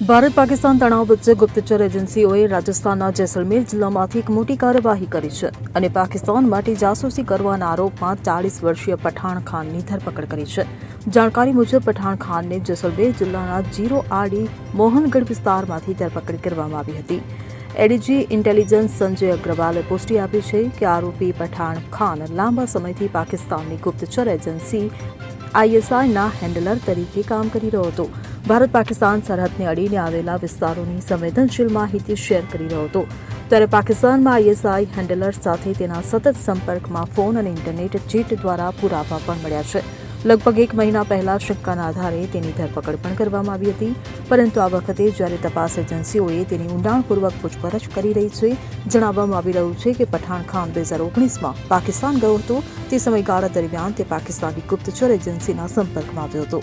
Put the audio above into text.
ભારત પાકિસ્તાન તણાવ વચ્ચે ગુપ્તચર એજન્સીઓએ રાજસ્થાનના જેસલમેર જિલ્લામાંથી એક મોટી કાર્યવાહી કરી છે અને પાકિસ્તાન માટે જાસૂસી કરવાના આરોપમાં ચાલીસ વર્ષીય પઠાણ ખાનની ધરપકડ કરી છે. જાણકારી મુજબ પઠાણ ખાનને જેસલમેર જિલ્લાના જીરો આડી મોહનગઢ વિસ્તારમાંથી ધરપકડ કરવામાં આવી હતી. એડીજી ઇન્ટેલિજન્સ સંજય અગ્રવાલે પુષ્ટિ આપી છે કે આરોપી પઠાણ ખાન લાંબા સમયથી પાકિસ્તાનની ગુપ્તચર એજન્સી આઈએસઆઈના હેન્ડલર તરીકે કામ કરી રહ્યો હતો. ભારત પાકિસ્તાન સરહદને અડીને આવેલા વિસ્તારોની સંવેદનશીલ માહિતી શેર કરી રહ્યો હતો. ત્યારે પાકિસ્તાનમાં આઈએસઆઈ હેન્ડલર સાથે તેના સતત સંપર્કમાં ફોન અને ઇન્ટરનેટ ચીટ દ્વારા પુરાવા પણ મળ્યા છે. લગભગ એક મહિના પહેલા શંકાના આધારે તેની ધરપકડ પણ કરવામાં આવી હતી. પરંતુ આ વખતે જ્યારે તપાસ એજન્સીઓએ તેની ઊંડાણપૂર્વક પૂછપરછ કરી રહી છે, જણાવવામાં આવી રહ્યું છે કે પઠાણ ખાન બે હજાર ઓગણીસમાં પાકિસ્તાન ગયો હતો. તે સમયગાળા દરમિયાન તે પાકિસ્તાની ગુપ્તચર એજન્સીના સંપર્કમાં આવ્યો હતો.